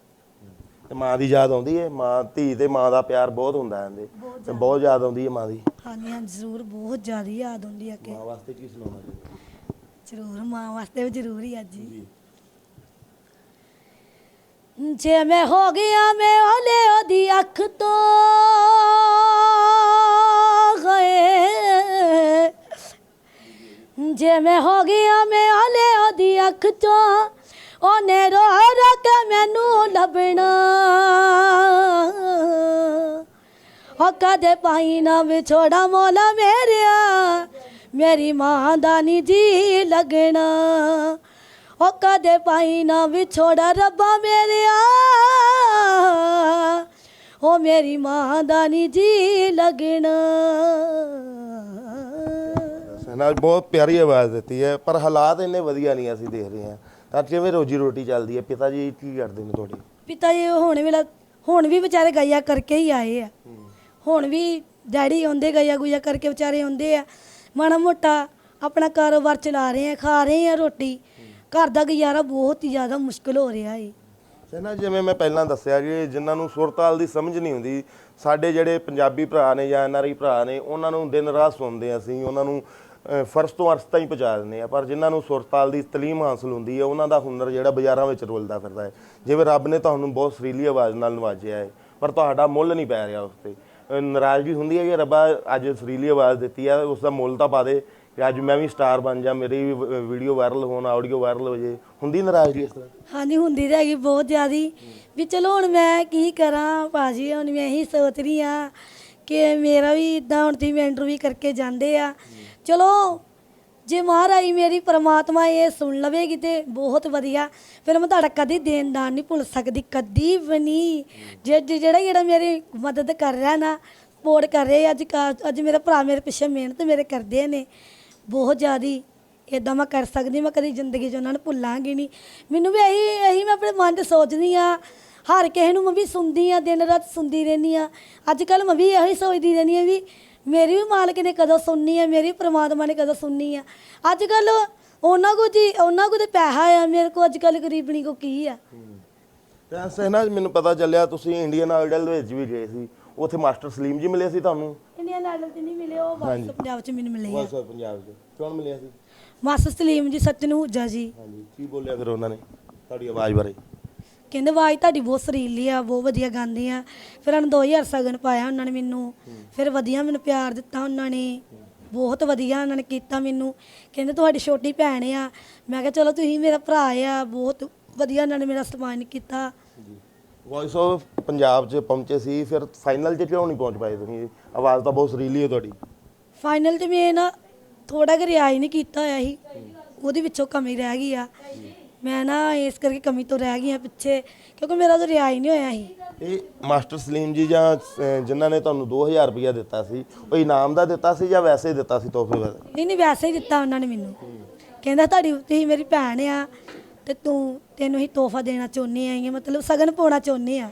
Speaker 2: ਤੇ ਮਾਂ ਦੀ ਯਾਦ ਆਉਂਦੀ ਹੈ ਮਾਂ ਧੀ ਤੇ ਮਾਂ ਦਾ ਪਿਆਰ ਬਹੁਤ ਹੁੰਦਾ ਇਹਦੇ। ਤੇ ਬਹੁਤ ਯਾਦ ਆਉਂਦੀ ਹੈ ਮਾਂ ਦੀ?
Speaker 1: ਹਾਂਜੀ ਹਾਂਜੀ ਜ਼ਰੂਰ ਬਹੁਤ ਜ਼ਿਆਦਾ ਯਾਦ ਆਉਂਦੀ ਆ ਕਿ
Speaker 2: ਮਾਂ ਵਾਸਤੇ ਕੀ ਸੁਣਾਉਣਾ
Speaker 1: ਜ਼ਰੂਰ ਮਾਂ ਵਾਸਤੇ ਵੀ ਜ਼ਰੂਰੀ ਆ ਜੀ। ਜੇ ਮੈਂ ਹੋ ਗਿਆ, ਮੈਂ ਓਲੇ ਉਹਦੀ ਅੱਖ ਤੋਂ। ਗਏ ਜੇ ਮੈਂ ਹੋ ਗਿਆ, ਮੈਂ ਓਲੇ ਉਹਦੀ ਅੱਖ ਤੋਂ। ਉਹਨੇ ਰੋ ਰੋ ਕੇ ਮੈਨੂੰ ਲੱਭਣਾ। ਉਹ ਕਦੇ ਪਾਈ ਨਾ ਵਿਛੋੜਾ ਮੋਲਾ ਮੇਰਿਆ। ਮੇਰੀ ਮਾਂ ਦਾ ਨੀ ਜੀ ਲੱਗਣਾ। ਉਹ ਕਦੇ ਪਾਈ ਨਾ ਵਿਛੋੜਾ ਰੱਬਾ ਮੇਰਿਆ। ਉਹ ਮੇਰੀ ਮਾਂ ਦਾ ਨੀ ਜੀ ਲੱਗਣਾ।
Speaker 2: ਸਹਿਨਾਜ ਬਹੁਤ ਪਿਆਰੀ ਆਵਾਜ਼ ਦਿੱਤੀ ਹੈ ਪਰ ਹਾਲਾਤ ਇੰਨੇ ਵਧੀਆ ਨਹੀਂ ਅਸੀਂ ਦੇਖ ਰਹੇ ਹਾਂ। ਤਾਂ ਕਿਵੇਂ ਰੋਜੀ ਰੋਟੀ ਚੱਲਦੀ ਹੈ? ਪਿਤਾ ਜੀ ਕੀ ਕਰਦੇ ਨੇ ਤੁਹਾਡੇ?
Speaker 1: ਪਿਤਾ ਜੀ ਹੁਣ ਵੇਲਾ ਹੁਣ ਵੀ ਵਿਚਾਰੇ ਗਈਆ ਕਰਕੇ ਹੀ ਆਏ ਆ। ਹੁਣ ਵੀ ਡੈਡੀ ਆਉਂਦੇ ਗਈਆ ਗੁਈਆ ਕਰਕੇ ਵਿਚਾਰੇ ਆਉਂਦੇ ਆ। ਮਾੜਾ ਮੋਟਾ ਆਪਣਾ ਕਾਰੋਬਾਰ ਚਲਾ ਰਹੇ ਆ ਖਾ ਰਹੇ ਆ ਰੋਟੀ। ਘਰ ਦਾ ਗੁਜ਼ਾਰਾ ਬਹੁਤ ਹੀ ਜ਼ਿਆਦਾ ਮੁਸ਼ਕਲ ਹੋ ਰਿਹਾ ਏ।
Speaker 2: ਸਹਿਨਾ ਜਿਵੇਂ ਮੈਂ ਪਹਿਲਾਂ ਦੱਸਿਆ ਕਿ ਜਿਨ੍ਹਾਂ ਨੂੰ ਸੁਰਤਾਲ ਦੀ ਸਮਝ ਨਹੀਂ ਹੁੰਦੀ ਸਾਡੇ ਜਿਹੜੇ ਪੰਜਾਬੀ ਭਰਾ ਨੇ ਜਾਂ ਐਨਆਰਆਈ ਭਰਾ ਨੇ ਉਹਨਾਂ ਨੂੰ ਦਿਨ ਰਾਤ ਸੁਣਦੇ ਹਾਂ ਅਸੀਂ ਉਹਨਾਂ ਨੂੰ ਅਹ, ਫਰਸ਼ ਤੋਂ ਅਰਸ਼ ਤਾਈਂ ਪਹੁੰਚਾ ਦਿੰਦੇ ਆ। ਪਰ ਜਿਨ੍ਹਾਂ ਨੂੰ ਸੁਰਤਾਲ ਦੀ ਤਲੀਮ ਹਾਸਲ ਹੁੰਦੀ ਹੈ ਉਹਨਾਂ ਦਾ ਹੁਨਰ ਜਿਹੜਾ ਬਾਜ਼ਾਰਾਂ ਵਿੱਚ ਰੁਲਦਾ ਫਿਰਦਾ ਹੈ ਜਿਵੇਂ ਰੱਬ ਨੇ ਤੁਹਾਨੂੰ ਬਹੁਤ ਸੁਰੀਲੀ ਆਵਾਜ਼ ਨਾਲ ਨਵਾਜਿਆ ਹੈ ਪਰ ਤੁਹਾਡਾ ਮੁੱਲ ਨਹੀਂ ਪੈ ਰਿਹਾ ਉਸ ਤੇ। ਅਹ, ਨਾਰਾਜ਼ਗੀ ਹੁੰਦੀ ਹੈ ਕਿ ਰੱਬਾ ਅੱਜ ਸੁਰੀਲੀ ਆਵਾਜ਼ ਦਿੱਤੀ ਹੈ ਉਸ ਦਾ ਮੁੱਲ ਤਾਂ ਪਾ ਦੇ। ਕਿ ਅੱਜ ਮੈਂ ਵੀ ਸਟਾਰ ਬਣ ਜਾ, ਮੇਰੀ ਵੀ ਵੀਡੀਓ ਵਾਇਰਲ ਹੋਣ ਆਡੀਓ ਵਾਇਰਲ ਹੋ ਜੇ। ਹੁੰਦੀ ਨਾਰਾਜ਼ਗੀ ਇਸ ਤਰ੍ਹਾਂ?
Speaker 1: ਹਾਂਜੀ, ਹੁੰਦੀ ਤਾਂ ਹੈਗੀ ਬਹੁਤ ਜ਼ਿਆਦੀ। ਵੀ ਚਲੋ ਹੁਣ ਮੈਂ ਕੀ ਕਰਾਂ, ਭਾਜੀ, ਹੁਣ ਮੈਂ ਇਹੀ ਸੋਚ ਰਹੀ ਆ ਕਿ ਮੇਰਾ ਵੀ ਇਦਾਂ ਹੁਣ ਤੁਸੀਂ ਇੰਟਰਵਿਊ ਕਰਕੇ ਜਾਂਦੇ ਆ। ਚਲੋ, ਜੇ ਮਹਾਰਾਜ ਮੇਰੀ ਪ੍ਰਮਾਤਮਾ ਇਹ ਸੁਣ ਲਵੇਗੀ ਤੇ ਬਹੁਤ ਵਧੀਆ। ਫਿਰ ਮੈਂ ਤੁਹਾਡਾ ਕਦੀ ਦੇਣਦਾਨ ਨਹੀਂ ਭੁੱਲ ਸਕਦੀ, ਕਦੀ ਵੀ ਨਹੀਂ। ਜੇ, ਜੇ- ਜਿਹੜਾ ਜਿਹੜਾ ਮੇਰੀ ਮਦਦ ਕਰ ਰਿਹਾ ਨਾ ਸਪੋਰਟ ਕਰ ਰਿਹਾ ਅੱਜ ਕਾ- ਅੱਜ ਮੇਰਾ ਭਰਾ ਮੇਰੇ ਪਿੱਛੇ ਮਿਹਨਤ ਮੇਰੇ ਕਰਦੇ ਨੇ। ਬਹੁਤ ਜ਼ਿਆਦੀ ਇਦਾਂ ਮੈਂ ਕਰ ਸਕਦੀ, ਮੈਂ ਕਦੀ ਜ਼ਿੰਦਗੀ 'ਚ ਉਹਨਾਂ ਨੂੰ ਭੁੱਲਾਂਗੀ ਨਹੀਂ। ਮੈਨੂੰ ਵੀ ਇਹੀ ਇਹੀ ਮੈਂ ਆਪਣੇ ਮਨ 'ਚ ਸੋਚਦੀ ਆ ਹਰ ਕਿਸੇ ਨੂੰ ਮੈਂ ਵੀ ਸੁਣਦੀ ਆ ਦਿਨ ਰਾਤ ਸੁਣਦੀ ਰਹਿੰਦੀ ਆ ਅੱਜ ਕੱਲ ਮੈਂ ਵੀ ਇਹੀ ਸੋਚਦੀ ਰਹਿੰਦੀ ਆ ਵੀ ਮੇਰੀ ਵੀ ਮਾਲਕ ਨੇ ਕਦੋਂ ਸੁਣਨੀ ਆ ਮੇਰੀ ਪ੍ਰਮਾਤਮਾ ਨੇ ਕਦੋਂ ਸੁਣਨੀ ਆ ਅੱਜ ਕੱਲ ਉਹਨਾਂ ਕੋ ਜੀ, ਉਹਨਾਂ ਕੋ ਤੇ ਪੈਸਾ ਆ, ਮੇਰੇ ਕੋ ਅੱਜ ਕੱਲ ਗਰੀਬਣੀ ਕੋ ਕੀ ਆ।
Speaker 2: ਤਾਂ ਸਹਿਨਾ ਮੈਨੂੰ ਪਤਾ ਚੱਲਿਆ, ਤੁਸੀਂ ਇੰਡੀਅਨ ਆਈਡਲ ਵਿੱਚ ਵੀ ਗਏ ਸੀ। ਉੱਥੇ ਮਾਸਟਰ ਸਲੀਮ ਜੀ ਮਿਲੇ ਸੀ ਤੁਹਾਨੂੰ?
Speaker 1: ਇੰਡੀਅਨ ਆਈਡਲ ਤੇ ਨਹੀਂ ਮਿਲੇ ਉਹ ਬਸ ਪੰਜਾਬ 'ਚ ਮੈਨੂੰ ਮਿਲੇ ਆ।
Speaker 2: ਪੰਜਾਬ 'ਚ। ਕੌਣ ਮਿਲਿਆ ਸੀ?
Speaker 1: ਮਾਸਟਰ ਸਲੀਮ ਜੀ ਸੱਚਨ ਹੁਜਾ ਜੀ।
Speaker 2: ਹਾਂਜੀ ਕੀ ਬੋਲਿਆ ਫਿਰ ਉਹਨਾਂ ਨੇ ਤੁਹਾਡੀ ਆਵਾਜ਼ ਬਾਰੇ?
Speaker 1: ਕਹਿੰਦੇ ਆਵਾਜ਼ ਤੁਹਾਡੀ ਬਹੁਤ ਸੁਰੀਲੀ ਆ ਬਹੁਤ ਵਧੀਆ ਗਾਉਂਦੇ ਆ। ਫਿਰ ਉਹਨਾਂ 2000 ਸਗਨ ਪਾਇਆ ਉਹਨਾਂ ਨੇ ਮੈਨੂੰ। ਫਿਰ ਵਧੀਆ ਮੈਨੂੰ ਪਿਆਰ ਦਿੱਤਾ ਉਹਨਾਂ ਨੇ। ਬਹੁਤ ਵਧੀਆ ਉਹਨਾਂ ਨੇ ਕੀਤਾ ਮੈਨੂੰ। ਕਹਿੰਦੇ ਤੁਹਾਡੀ ਛੋਟੀ ਭੈਣ ਆ। ਮੈਂ ਕਿਹਾ ਚਲੋ ਤੁਸੀਂ ਮੇਰਾ ਭਰਾ ਆ। ਬਹੁਤ ਵਧੀਆ ਉਹਨਾਂ ਨੇ ਮੇਰਾ ਸਨਮਾਨ ਕੀਤਾ।
Speaker 2: ਵੌਇਸ ਆਫ ਪੰਜਾਬ 'ਚ ਪਹੁੰਚੇ ਸੀ ਫਿਰ ਫਾਈਨਲ 'ਚ ਕਿਉਂ ਨਹੀਂ ਪਹੁੰਚ ਪਾਏ ਤੁਸੀਂ? ਆਵਾਜ਼ ਤਾਂ ਬਹੁਤ ਸੁਰੀਲੀ ਹੈ ਤੁਹਾਡੀ।
Speaker 1: ਫਾਈਨਲ ਤੇ ਮੈਂ ਨਾ ਥੋੜਾ ਜਿਹਾ ਰਿਆਜ਼ ਨਹੀਂ ਕੀਤਾ ਹੋਇਆ ਸੀ। ਉਹਦੇ ਵਿੱਚੋਂ ਕਮੀ ਰਹਿ ਗਈ ਆ। ਮੈਂ ਨਾ ਇਸ ਕਰਕੇ ਕਮੀ ਤੋਂ ਰਹਿ ਗਈ ਆ ਪਿੱਛੇ ਕਿਉਂਕਿ ਮੇਰਾ ਤਾਂ ਰਿਆਜ਼ ਨਹੀਂ ਹੋਇਆ ਸੀ।
Speaker 2: ਇਹ ਮਾਸਟਰ ਸਲੀਮ ਜੀ ਜਾਂ ਅਹ, ਜਿਨ੍ਹਾਂ ਨੇ ਤੁਹਾਨੂੰ 2000 ਰੁਪਇਆ ਦਿੱਤਾ ਸੀ ਉਹ ਇਨਾਮ ਦਾ ਦਿੱਤਾ ਸੀ ਜਾਂ ਵੈਸੇ ਹੀ ਦਿੱਤਾ ਸੀ ਤੋਹਫੇ ਵਜੋਂ
Speaker 1: ਨਹੀਂ ਨਹੀਂ ਵੈਸੇ ਹੀ ਦਿੱਤਾ ਉਹਨਾਂ ਨੇ ਮੈਨੂੰ। ਕਹਿੰਦਾ ਤੁਹਾਡੀ ਤੁਸੀਂ ਮੇਰੀ ਭੈਣ ਆ। ਤੇ ਤੂੰ ਤੈਨੂੰ ਹੀ ਤੋਹਫਾ ਦੇਣਾ ਚਾਹੁੰਦੀ ਆ ਮਤਲਬ ਸਗਨ ਪਾਉਣਾ ਚਾਹੁੰਦੀ ਆ।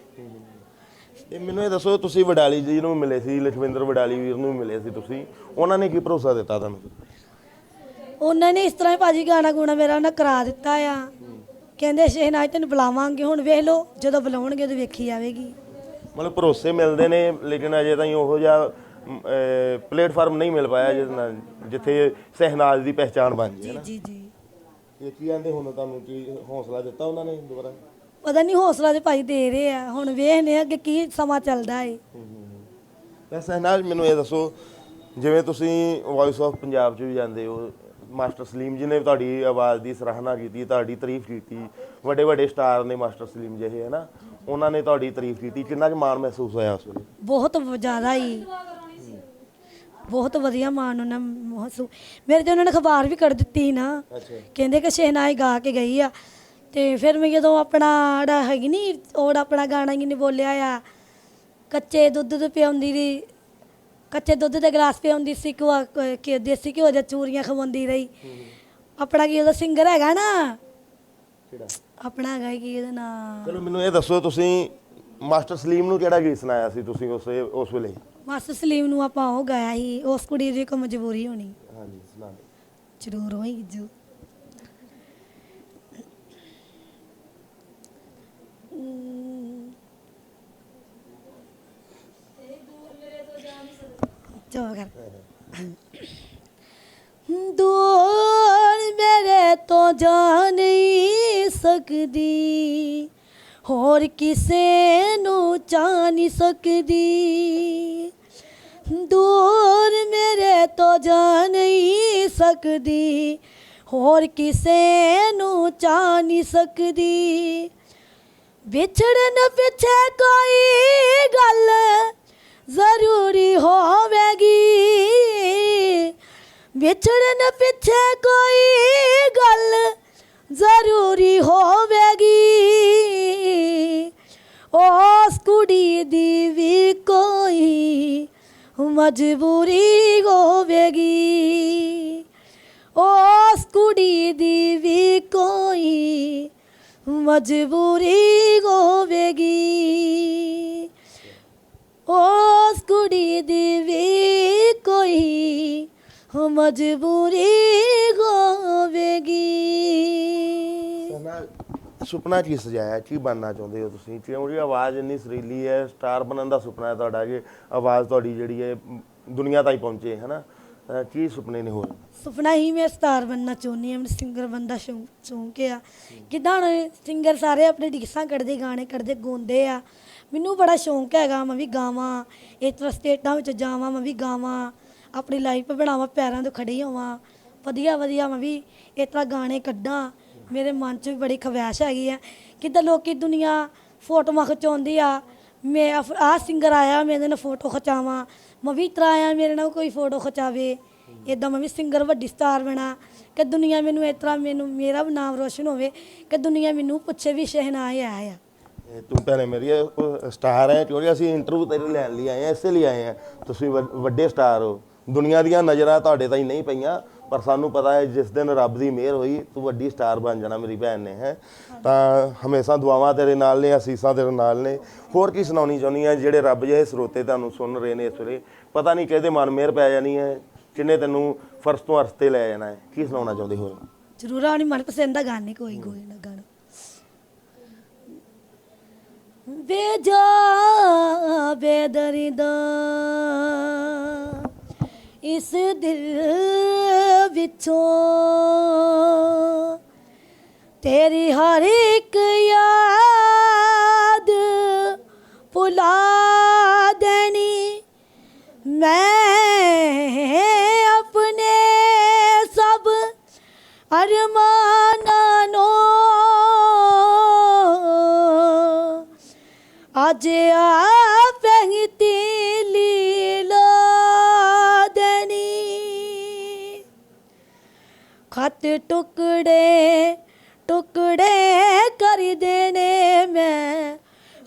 Speaker 2: ਇਹ ਮੈਨੂੰ ਇਹ ਦੱਸੋ ਤੁਸੀਂ ਵਡਾਲੀ ਜੀ ਨੂੰ ਮਿਲੇ ਸੀ ਲਖਵਿੰਦਰ ਵਡਾਲੀ ਵੀਰ ਨੂੰ ਮਿਲੇ ਸੀ ਤੁਸੀਂ। ਉਹਨਾਂ ਨੇ ਕੀ ਭਰੋਸਾ ਦਿੱਤਾ ਤੁਹਾਨੂੰ?
Speaker 1: ਉਹਨਾਂ ਨੇ ਇਸ ਤਰ੍ਹਾਂ ਹੀ ਭਾਜੀ ਗਾਣਾ ਗੂਣਾ ਮੇਰਾ ਉਹਨਾਂ ਕਰਾ ਦਿੱਤਾ ਆ। ਕਹਿੰਦੇ ਸ਼ਹਿਨਾਜ਼ ਤੈਨੂੰ ਬੁਲਾਵਾਂਗੇ ਹੁਣ ਵੇਖ ਲਓ ਜਦੋਂ ਬੁਲਾਉਣਗੇ ਉਦੋਂ ਵੇਖੀ ਜਾਵੇਗੀ।
Speaker 2: ਮਤਲਬ ਭਰੋਸੇ ਮਿਲਦੇ ਨੇ ਲੇਕਿਨ ਅਜੇ ਤਾਈਂ ਉਹੋ ਜਿਹਾ ਪਲੇਟਫਾਰਮ ਨਹੀਂ ਮਿਲ ਪਾਇਆ ਜਿਸ ਨਾਲ ਜਿੱਥੇ ਸਹਿਨਾਜ਼ ਦੀ ਪਹਿਚਾਣ ਬਣ ਜੇ
Speaker 1: ਜੀ ਜੀ ਜੀ।
Speaker 2: ਕੀ ਕਹਿੰਦੇ ਹੁਣ ਤੁਹਾਨੂੰ ਕੀ ਹੌਸਲਾ ਦਿੱਤਾ ਉਹਨਾਂ ਨੇ ਦੁਬਾਰਾ?
Speaker 1: ਪਤਾ ਨਹੀਂ ਹੌਸਲਾ ਤੇ ਭਾਈ ਦੇ ਰਹੇ ਆ। ਹੁਣ ਵੇਖਨੇ ਆ ਕਿ ਕੀ ਸਮਾਂ ਚੱਲਦਾ ਏ।
Speaker 2: ਤਾਂ ਸਹਿਨਾਜ਼ ਮੈਨੂੰ ਇਹ ਦੱਸੋ ਜਿਵੇਂ ਤੁਸੀਂ ਵੌਇਸ ਆਫ ਪੰਜਾਬ 'ਚ ਵੀ ਜਾਂਦੇ ਹੋ ਮਾਸਟਰ ਸਲੀਮ ਜੀ ਨੇ ਤੁਹਾਡੀ ਆਵਾਜ਼ ਦੀ ਸਰਾਹਨਾ ਕੀਤੀ ਤੁਹਾਡੀ ਤਾਰੀਫ ਕੀਤੀ ਵੱਡੇ ਵੱਡੇ ਸਟਾਰ ਨੇ ਮਾਸਟਰ ਸਲੀਮ ਜਿਹੇ ਹੈ ਨਾ ਉਹਨਾਂ ਨੇ ਤੁਹਾਡੀ ਤਾਰੀਫ ਕੀਤੀ ਕਿੰਨਾ ਕੁ ਮਾਣ ਮਹਿਸੂਸ ਹੋਇਆ ਉਸ ਵੇਲੇ?
Speaker 1: ਬਹੁਤ ਜ਼ਿਆਦਾ ਹੀ ਬਹੁਤ ਵਧੀਆ ਮਾਨ ਉਹਨਾਂ ਮਹਸੂ ਮੇਰੇ ਤੇ ਉਹਨਾਂ ਨੇ ਅਖਬਾਰ ਵੀ ਕੱਢ ਦਿੱਤੀ ਨਾ। ਕਹਿੰਦੇ ਕਿ ਸ਼ਹਿਨਾਈ ਗਾ ਕੇ ਗਈ ਆ। ਤੇ ਫਿਰ ਮੈਂ ਜਦੋਂ ਆਪਣਾ ਜਿਹੜਾ ਹੈਗੀ ਨਹੀਂ ਉਹ ਆਪਣਾ ਗਾਣਾ ਹੀ ਨਹੀਂ ਬੋਲਿਆ ਆ ਕੱਚੇ ਦੁੱਧ ਦੇ ਪਿਆਉਂਦੀ ਦੀ ਕੱਚੇ ਦੁੱਧ ਦੇ ਗਲਾਸ ਪਿਆਉਂਦੀ ਸੀ ਕਿ ਦੇਸੀ ਘਿਓ ਦੀਆਂ ਚੂਰੀਆਂ ਖਵਾਉਂਦੀ ਰਹੀ। ਆਪਣਾ ਕੀ ਉਹਦਾ ਸਿੰਗਰ ਹੈਗਾ ਨਾ?
Speaker 2: ਕਿਹੜਾ?
Speaker 1: ਆਪਣਾ ਹੈਗਾ ਕੀ ਇਹਦਾ ਨਾਂ?
Speaker 2: ਚਲੋ ਮੈਨੂੰ ਇਹ ਦੱਸੋ ਤੁਸੀਂ ਮਾਸਟਰ ਸਲੀਮ ਨੂੰ ਕਿਹੜਾ ਗੀਤ ਸੁਣਾਇਆ ਸੀ ਤੁਸੀਂ ਉਸ ਉਸ ਵੇਲੇ?
Speaker 1: ਮਾਸਟਰ ਸਲੀਮ ਨੂੰ ਆਪਾਂ ਉਹ ਗਾਇਆ ਸੀ ਉਸ ਕੁੜੀ ਦੀ ਕੋਈ ਮਜਬੂਰੀ ਹੋਣੀ।
Speaker 2: ਹਾਂਜੀ ਸੁਣਾ ਦਿਓ
Speaker 1: ਜ਼ਰੂਰ ਹੋਈ ਜੋ ਕਰ। ਦੂਰ ਮੇਰੇ ਤੋਂ ਜਾ ਨਹੀਂ ਸਕਦੀ ਹੋਰ ਕਿਸੇ ਨੂੰ ਚਾਹ ਨਹੀਂ ਸਕਦੀ। ਦੂਰ ਮੇਰੇ ਤੋਂ ਜਾ ਨਹੀਂ ਸਕਦੀ, ਹੋਰ ਕਿਸੇ ਨੂੰ ਚਾਹ ਨਹੀਂ ਸਕਦੀ। ਵਿਛੜਨ ਪਿੱਛੇ ਕੋਈ ਗੱਲ ਜ਼ਰੂਰੀ ਹੋਵੇਗੀ। ਵਿਛੜਨ ਪਿੱਛੇ ਕੋਈ ਗੱਲ ਜ਼ਰੂਰੀ ਹੋਵੇਗੀ। ਉਸ ਕੁੜੀ ਦੀ ਵੀ ਕੋਈ ਮਜਬੂਰੀ ਹੋਵੇਗੀ ਉਸ ਕੁੜੀ ਦੀ ਵੀ ਕੋਈ ਮਜਬੂਰੀ ਹੋਵੇਗੀ ਉਸ ਕੁੜੀ ਦੀ ਵੀ ਕੋਈ ਮਜਬੂਰੀ ਹੋਵੇਗੀ
Speaker 2: ਸੁਪਨਾ ਸੁਪਨਾ ਕੀ ਸਜਾਇਆ ਕੀ ਬਣਨਾ ਚਾਹੁੰਦੇ ਹੋ ਤੁਸੀਂ? ਕਿਉਂਕਿ ਆਵਾਜ਼ ਇੰਨੀ ਸੁਰੀਲੀ ਹੈ ਸਟਾਰ ਬਣਨ ਦਾ ਸੁਪਨਾ ਹੈ ਤੁਹਾਡਾ ਕਿ ਆਵਾਜ਼ ਤੁਹਾਡੀ ਜਿਹੜੀ ਹੈ, ਦੁਨੀਆ ਤਾਈਂ ਪਹੁੰਚੇ ਹੈ ਕੀ ਸੁਪਨੇ ਨੇ ਹੋਰ?
Speaker 1: ਸੁਪਨਾ ਹੀ ਮੈਂ ਸਟਾਰ ਬਣਨਾ ਚਾਹੁੰਦੀ ਹਾਂ ਮੈਨੂੰ ਸਿੰਗਰ ਬਣਦਾ ਸ਼ੌਂਕ ਆ। ਕਿਦਾਂ ਸਿੰਗਰ ਸਾਰੇ ਆਪਣੇ ਡਿਕਸਾਂ ਕੱਢਦੇ, ਗਾਣੇ ਕੱਢਦੇ, ਗਾਉਂਦੇ ਆ। ਮੈਨੂੰ ਬੜਾ ਸ਼ੌਂਕ ਹੈਗਾ, ਮੈਂ ਵੀ ਗਾਵਾਂ, ਇਸ ਤਰ੍ਹਾਂ ਸਟੇਟਾਂ ਵਿੱਚ ਜਾਵਾਂ, ਮੈਂ ਵੀ ਗਾਵਾਂ, ਆਪਣੀ ਲਾਈਫ ਬਣਾਵਾਂ, ਪੈਰਾਂ ਤੋਂ ਖੜੀ ਹੋਵਾਂ। ਵਧੀਆ ਵਧੀਆ ਮੈਂ ਵੀ ਇਸ ਤਰ੍ਹਾਂ ਗਾਣੇ ਕੱਢਾਂ। ਮੇਰੇ ਮਨ 'ਚ ਵੀ ਬੜੀ ਖਵਾਇਸ਼ ਹੈਗੀ ਆ। ਕਿੱਦਾਂ ਲੋਕੀ ਦੁਨੀਆ ਫੋਟੋਆਂ ਖਿਚਾਉਂਦੀ ਆ। ਮੈਂ ਆ ਸਿੰਗਰ ਆਇਆ ਮੇਰੇ ਨਾਲ ਫੋਟੋ ਖਿਚਾਵਾਂ। ਮੈਂ ਵੀ ਇਸ ਤਰ੍ਹਾਂ ਆਇਆ, ਮੇਰੇ ਨਾਲ ਕੋਈ ਫੋਟੋ ਖਿਚਾਵੇ। ਇਦਾਂ ਮੈਂ ਵੀ ਸਿੰਗਰ ਵੱਡੀ ਸਟਾਰ ਬਣਾ। ਕਿ ਦੁਨੀਆ ਮੈਨੂੰ ਇਸ ਤਰ੍ਹਾਂ ਮੈਨੂੰ, ਮੇਰਾ ਵੀ ਨਾਮ ਰੋਸ਼ਨ ਹੋਵੇ। ਕਿ ਦੁਨੀਆ ਮੈਨੂੰ ਪੁੱਛੇ ਵੀ ਸ਼ਹਿਨਾਜ਼ ਆਇਆ
Speaker 2: ਇਹ ਤੂੰ ਭੈਣੇ ਮੇਰੀ ਇਹ ਸਟਾਰ ਹੈ ਕਿਉਂਕਿ ਅਸੀਂ ਇੰਟਰਵਿਊ ਤੇਰੇ ਲੈਣ ਲਈ ਆਏ ਹਾਂ ਇਸੇ ਲਈ ਆਏ ਹਾਂ ਤੁਸੀਂ ਵੱਡ- ਵੱਡੇ ਸਟਾਰ ਹੋ। ਦੁਨੀਆ ਦੀਆਂ ਨਜ਼ਰਾਂ ਤੁਹਾਡੇ ਤਾਈਂ ਨਹੀਂ ਪਈਆਂ, ਪਰ ਸਾਨੂੰ ਪਤਾ ਹੈ ਜਿਸ ਦਿਨ ਰੱਬ ਦੀ ਮਿਹਰ ਹੋਈ, ਤੂੰ ਵੱਡੀ ਸਟਾਰ ਬਣ ਜਾਣਾ ਮੇਰੀ ਭੈਣ ਨੇ, ਹੈ। ਤਾਂ ਹਮੇਸ਼ਾ ਦੁਆਵਾਂ ਤੇਰੇ ਨਾਲ ਨੇ, ਅਸੀਸਾਂ ਤੇਰੇ ਨਾਲ ਨੇ। ਹੋਰ ਕੀ ਸੁਣਾਉਣੀ ਚਾਹੁੰਦੀ ਹੈ ਜਿਹੜੇ ਰੱਬ ਜਿਹੇ ਸਰੋਤੇ ਤੁਹਾਨੂੰ ਸੁਣ ਰਹੇ ਨੇ ਇਸ ਵੇਲੇ? ਪਤਾ ਨਹੀਂ ਕਿਹਦੇ ਮਨ ਮਿਹਰ ਪੈ ਜਾਣੀ ਹੈ ਕਿੰਨੇ ਤੈਨੂੰ ਫਰਸ਼ ਤੋਂ ਅਰਸ਼ ਤੇ ਲੈ ਜਾਣਾ ਹੈ। ਕੀ ਸੁਣਾਉਣਾ ਚਾਹੁੰਦੇ ਹੋਰ?
Speaker 1: ਜ਼ਰੂਰ ਆਣੀ ਮਨਪਸੰਦ ਦਾ ਗਾਣੇ ਕੋਈ ਕੋਈ ਨਾ ਗਾਣਾ। ਬੇਜਾ ਬੇਦਰਦਾ ਇਸ ਦਿਲ ਵਿੱਚੋਂ। ਤੇਰੀ ਹਰ ਇੱਕ ਯਾਦ ਭੁਲਾ ਦੇਣੀ। ਮੈਂ ਆਪਣੇ ਸਭ ਅਰਮਾਨਾਂ ਨੂੰ ਬਾਜਿਆ ਪੈਂਤੀ ਖਤ ਟੁਕੜੇ ਟੁਕੜੇ ਕਰ ਦੇਣੇ ਮੈਂ।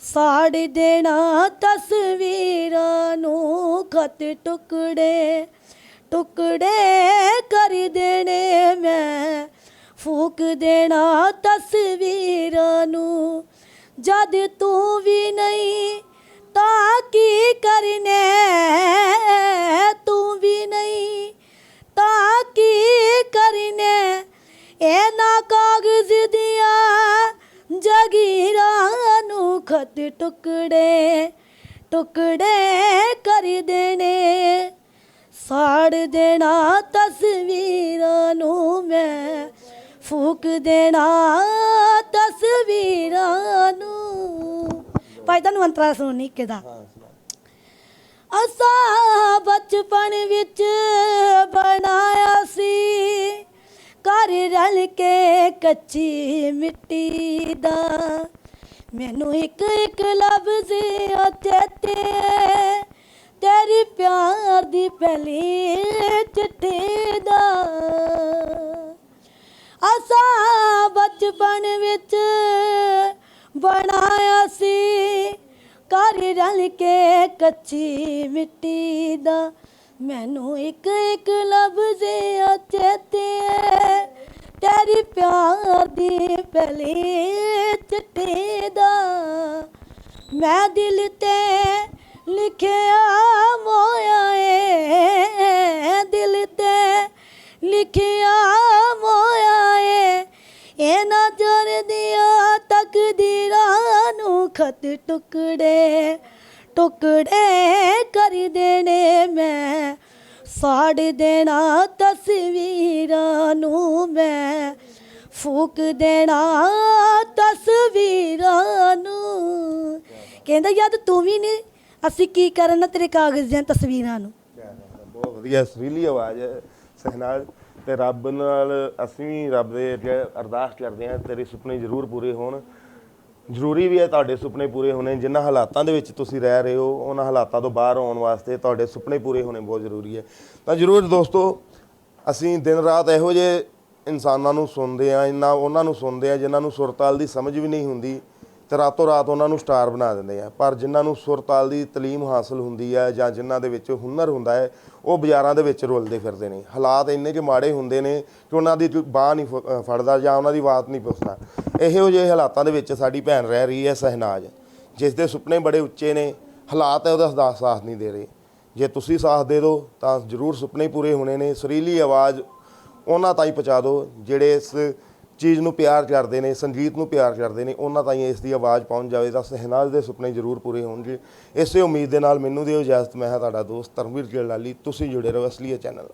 Speaker 1: ਸਾੜ ਦੇਣਾ ਤਸਵੀਰਾਂ ਨੂੰ ਖਤ ਟੁਕੜੇ ਟੁਕੜੇ ਕਰ ਦੇਣੇ ਮੈਂ। ਫੂਕ ਦੇਣਾ ਤਸਵੀਰਾਂ ਨੂੰ, ਜਦ ਤੂੰ ਵੀ ਨਹੀਂ ਤਾਂ ਕੀ ਕਰਨੇ? ਖਤ ਟੁਕੜੇ ਟੁਕੜੇ ਕਰ ਦੇਣੇ। ਸਾੜ ਦੇਣਾ ਤਸਵੀਰਾਂ ਨੂੰ ਮੈਂ ਫੂਕ ਦੇਣਾ ਤਸਵੀਰਾਂ ਨੂੰ। ਭਾਈ ਤੁਹਾਨੂੰ ਅੰਤਰਾ ਸੁਣੀ ਕਿਦਾ ਅਸਾਂ ਬਚਪਨ ਵਿੱਚ ਬਣਾਇਆ ਸੀ ਘਰ ਰਲ ਕੇ ਕੱਚੀ ਮਿੱਟੀ ਦਾ। ਮੈਨੂੰ ਇੱਕ ਇੱਕ ਲਫ਼ਜ਼ ਚੇਤੇ ਤੇਰੀ ਪਿਆਰ ਦੀ ਪਹਿਲੀ ਚਿੱਠੀ ਦਾ। ਅਸਾਂ ਬਚਪਨ ਵਿੱਚ ਬਣਾਇਆ ਸੀ। ਘਰ ਰਲ ਕੇ ਕੱਚੀ ਮਿੱਟੀ ਦਾ। ਮੈਨੂੰ ਇੱਕ ਇੱਕ ਲਫ਼ਜ਼ ਚੇਤੇ ਤੇਰੀ ਪਿਆਰ ਦੀ ਪਹਿਲੀ ਚਿੱਠੀ ਦਾ ਮੈਂ ਦਿਲ ਤੇ ਲਿਖਿਆ ਮੋਇਆ ਏ। ਦਿਲ ਤੇ ਲਿਖਿਆ ਮੋਇਆ ਏ। ਇਹ ਨਾ ਦੀਆਂ ਤਕਦੀਰਾਂ ਨੂੰ ਖਤ ਟੁਕੜੇ ਟੁਕੜੇ ਕਰ ਦੇਣੇ ਮੈਂ। ਸਾੜ ਦੇਣਾ ਤਸਵੀਰਾਂ ਨੂੰ ਮੈਂ, ਫੂਕ ਦੇਣਾ ਤਸਵੀਰਾਂ ਨੂੰ। ਕਹਿੰਦਾ ਯਾਰ ਤੂੰ ਵੀ ਨਹੀਂ ਅਸੀਂ ਕੀ ਕਰਨਾ ਤੇਰੇ ਕਾਗਜ਼ ਦੀਆਂ ਤਸਵੀਰਾਂ ਨੂੰ?
Speaker 2: ਬਹੁਤ ਵਧੀਆ, ਸੁਰੀਲੀ ਆਵਾਜ਼ ਹੈ ਸਹਿਨਾਜ ਤੇ ਰੱਬ ਨਾਲ ਅਸੀਂ ਵੀ ਰੱਬ ਦੇ ਅੱਗੇ ਅਰਦਾਸ ਕਰਦੇ ਹਾਂ, ਤੇਰੇ ਸੁਪਨੇ ਜ਼ਰੂਰ ਪੂਰੇ ਹੋਣ। ਜ਼ਰੂਰੀ ਵੀ ਹੈ ਤੁਹਾਡੇ ਸੁਪਨੇ ਪੂਰੇ ਹੋਣੇ ਜਿਨ੍ਹਾਂ ਹਾਲਾਤਾਂ ਦੇ ਵਿੱਚ ਤੁਸੀਂ ਰਹਿ ਰਹੇ ਹੋ, ਉਹਨਾਂ ਹਾਲਾਤਾਂ ਤੋਂ ਬਾਹਰ ਆਉਣ ਵਾਸਤੇ ਤੁਹਾਡੇ ਸੁਪਨੇ ਪੂਰੇ ਹੋਣੇ ਬਹੁਤ ਜ਼ਰੂਰੀ ਹੈ। ਤਾਂ ਜ਼ਰੂਰ ਦੋਸਤੋ, ਅਸੀਂ ਦਿਨ ਰਾਤ ਇਹੋ ਜਿਹੇ ਇਨਸਾਨਾਂ ਨੂੰ ਸੁਣਦੇ ਆ ਇਹਨਾਂ ਉਹਨਾਂ ਨੂੰ ਸੁਣਦੇ ਆ ਜਿਨ੍ਹਾਂ ਨੂੰ ਸੁਰਤਾਲ ਦੀ ਸਮਝ ਵੀ ਨਹੀਂ ਹੁੰਦੀ। ਤੇ ਰਾਤੋਂ ਰਾਤ ਉਹਨਾਂ ਨੂੰ ਸਟਾਰ ਬਣਾ ਦਿੰਦੇ ਆ। ਪਰ ਜਿਨ੍ਹਾਂ ਨੂੰ ਸੁਰਤਾਲ ਦੀ ਤਾਲੀਮ ਹਾਸਲ ਹੁੰਦੀ ਹੈ ਜਾਂ ਜਿਨ੍ਹਾਂ ਦੇ ਵਿੱਚ ਹੁਨਰ ਹੁੰਦਾ ਹੈ, ਉਹ ਬਾਜ਼ਾਰਾਂ ਦੇ ਵਿੱਚ ਰੁਲਦੇ ਫਿਰਦੇ ਨੇ। ਹਾਲਾਤ ਇੰਨੇ ਕਿ ਮਾੜੇ ਹੁੰਦੇ ਨੇ ਕਿ ਉਹਨਾਂ ਦੀ ਬਾਹ ਨਹੀਂ ਫ- ਫੜਦਾ ਜਾਂ ਉਹਨਾਂ ਦੀ ਬਾਤ ਨਹੀਂ ਪੁੱਛਦਾ। ਇਹੋ ਜਿਹੇ ਹਾਲਾਤਾਂ ਦੇ ਵਿੱਚ ਸਾਡੀ ਭੈਣ ਰਹਿ ਰਹੀ ਹੈ ਸਹਿਨਾਜ, ਜਿਸ ਦੇ ਸੁਪਨੇ ਬੜੇ ਉੱਚੇ ਨੇ। ਹਾਲਾਤ ਹੈ ਉਹਦਾ ਸਾਥ ਨਹੀਂ ਦੇ ਰਹੇ। ਜੇ ਤੁਸੀਂ ਸਾਥ ਦੇ ਦਿਓ, ਤਾਂ ਜ਼ਰੂਰ ਸੁਪਨੇ ਪੂਰੇ ਹੋਣੇ ਨੇ। ਸੁਰੀਲੀ ਆਵਾਜ਼ ਉਹਨਾਂ ਤਾਈਂ ਪਹੁੰਚਾ ਦਿਓ, ਜਿਹੜੇ ਇਸ ਚੀਜ਼ ਨੂੰ ਪਿਆਰ ਕਰਦੇ ਨੇ, ਸੰਗੀਤ ਨੂੰ ਪਿਆਰ ਕਰਦੇ ਨੇ, ਉਹਨਾਂ ਤਾਈਂ ਇਸ ਦੀ ਆਵਾਜ਼ ਪਹੁੰਚ ਜਾਵੇ ਤਾਂ ਸਹਿਨਾਜ ਦੇ ਸੁਪਨੇ ਜ਼ਰੂਰ ਪੂਰੇ ਹੋਣਗੇ। ਇਸੇ ਉਮੀਦ ਦੇ ਨਾਲ ਮੈਨੂੰ ਦਿਓ ਇਜਾਜ਼ਤ, ਮੈਂ ਹਾਂ ਤੁਹਾਡਾ ਦੋਸਤ ਧਰਮਵੀਰ ਗਿੱਲ ਤੁਸੀਂ ਜੁੜੇ ਰਹੋ ਅਸਲੀਏ ਚੈਨਲ।